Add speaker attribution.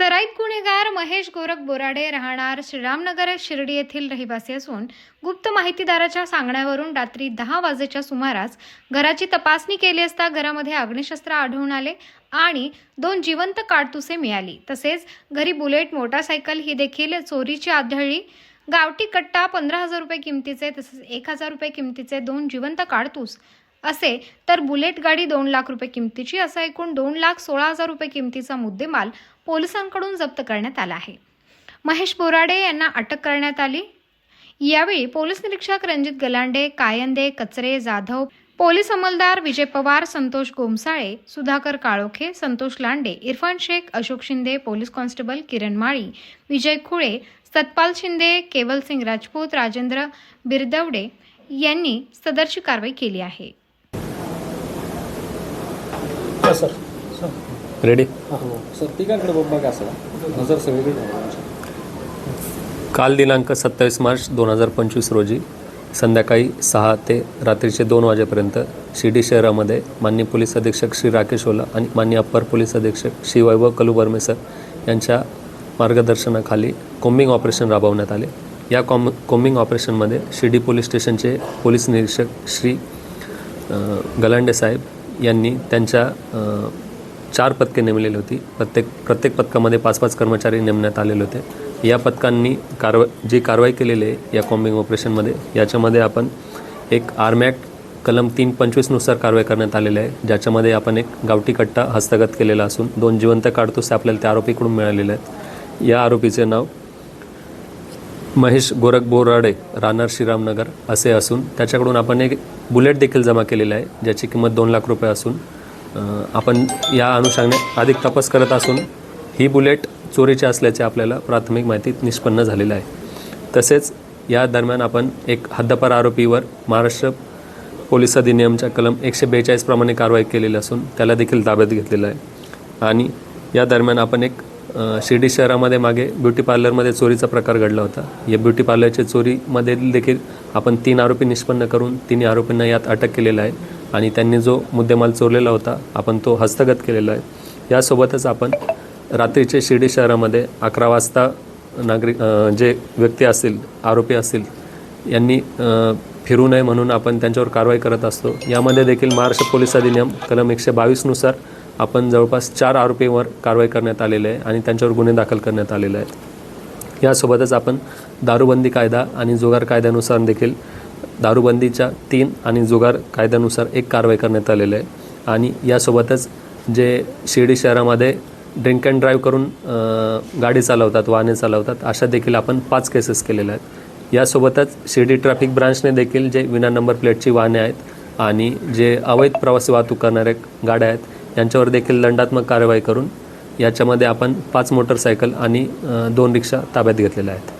Speaker 1: सराईत गुन्हेगार महेश गोरख बोराडे राहणार श्रीरामनगर शिर्डी येथील रहिवासी असून गुप्त माहितीदाराच्या सांगण्यावरून रात्री दहा वाजेच्या सुमारास घराची तपासणी केली असता घरामध्ये अग्निशस्त्र आढळून आले आणि दोन जिवंत काडतुसे मिळाली. तसेच घरी बुलेट मोटारसायकल ही देखील चोरीची आढळली. गावठी कट्टा पंधरा हजार रुपये किमतीचे तसेच एक हजार रुपये किमतीचे दोन जिवंत काडतूस असे तर बुलेट गाडी दोन लाख रुपये किमतीची असा एकूण दोन लाख सोळा हजार रुपये किमतीचा मुद्देमाल पोलिसांकडून जप्त करण्यात आला आहे. महेश बोराडे यांना अटक करण्यात आली. यावेळी पोलीस निरीक्षक रणजित गलांडे कायंदे कचरे जाधव पोलीस अंमलदार विजय पवार संतोष गोमसाळे सुधाकर काळोखे संतोष लांडे इरफान शेख अशोक शिंदे पोलीस कॉन्स्टेबल किरण माळी विजय खुळे सतपाल शिंदे केवलसिंग राजपूत राजेंद्र बिरदवडे यांनी सदरची कारवाई केली आहे.
Speaker 2: हा सर.
Speaker 3: रेडी
Speaker 2: हो सर तिघांकडे बघ बघा सर नजर सगळीकडे.
Speaker 3: काल दिनांक सत्तावीस मार्च दोन हजार पंचवीस रोजी संध्याकाळी सहा ते रात्रीचे दोन वाजेपर्यंत शिर्डी शहरामध्ये माननीय पोलीस अधीक्षक श्री राकेश ओला आणि माननीय अप्पर पोलीस अधीक्षक श्री वैभव कलुबर्मे सर यांच्या मार्गदर्शनाखाली कोम्बिंग ऑपरेशन राबवण्यात आले. या कॉम कोम्बिंग ऑपरेशनमध्ये शिर्डी पोलीस स्टेशनचे पोलीस निरीक्षक श्री गलांडे साहेब यांनी त्यांच्या चार पदके नेमलेली होती. प्रत्येक प्रत्येक पथकामध्ये पाच पाच कर्मचारी नेमण्यात आलेले होते. या पथकांनी कारवा जी कारवाई केलेली आहे या कॉम्बिंग ऑपरेशनमध्ये याच्यामध्ये आपण एक आर्मॅक्ट कलम तीन पंचवीसनुसार कारवाई करण्यात आलेली आहे. ज्याच्यामध्ये आपण एक गावठी कट्टा हस्तगत केलेला असून दोन जिवंत काडतुसे आपल्याला त्या आरोपीकडून मिळालेले आहेत. या आरोपीचे नाव महेश गोरख बोराडे राहणार श्रीरामनगर असे असून त्याच्याकडून आपण एक बुलेट देखील जमा केलेलं आहे ज्याची किंमत दोन लाख रुपये असून आपण या अनुषंगाने अधिक तपास करत असून ही बुलेट चोरीची असल्याचे आपल्याला प्राथमिक माहितीत निष्पन्न झालेलं आहे. तसेच या दरम्यान आपण एक हद्दपार आरोपीवर महाराष्ट्र पोलीस अधिनियमच्या कलम एकशे बेचाळीस प्रमाणे कारवाई केलेली असून त्याला देखील ताब्यात घेतलेलं आहे. आणि या दरम्यान आपण एक शिर्डी शहरामध्ये मागे ब्युटी पार्लरमध्ये चोरीचा प्रकार घडला होता. या ब्युटी पार्लरच्या चोरीमध्ये देखील आपण तीन आरोपी निष्पन्न करून तिन्ही आरोपींना यात अटक केलेलं आहे आणि त्यांनी जो मुद्देमाल चोरलेला होता आपण तो हस्तगत केलेला आहे. यासोबतच आपण रात्रीचे शिर्डी शहरामध्ये अकरा वाजता नागरिक जे व्यक्ती असतील आरोपी असतील यांनी फिरू नये म्हणून आपण त्यांच्यावर कारवाई करत असतो. यामध्ये देखील महाराष्ट्र पोलीस अधिनियम कलम एकशे बावीसनुसार आपण जवळपास चार आरोपींवर कारवाई करण्यात आलेली आहे आणि त्यांच्यावर गुन्हे दाखल करण्यात आलेले आहेत. यासोबतच आपण दारूबंदी कायदा आणि जुगार कायद्यानुसार देखील दारूबंदीच्या तीन आणि जुगार कायद्यानुसार एक कारवाई करण्यात आलेलं आहे. आणि यासोबतच जे शिर्डी शहरामध्ये ड्रिंक अँड ड्राईव्ह करून गाडी चालवतात वाहने चालवतात अशा देखील आपण पाच केसेस केलेल्या आहेत. यासोबतच शिर्डी ट्रॅफिक ब्रांचने देखील जे विना नंबर प्लेटची वाहने आहेत आणि जे अवैध प्रवासी वाहतूक करणारे गाड्या आहेत यांच्यावर देखील दंडात्मक कारवाई करून याच्यामध्ये आपण पाच मोटरसायकल आणि दोन रिक्षा ताब्यात घेतलेल्या आहेत.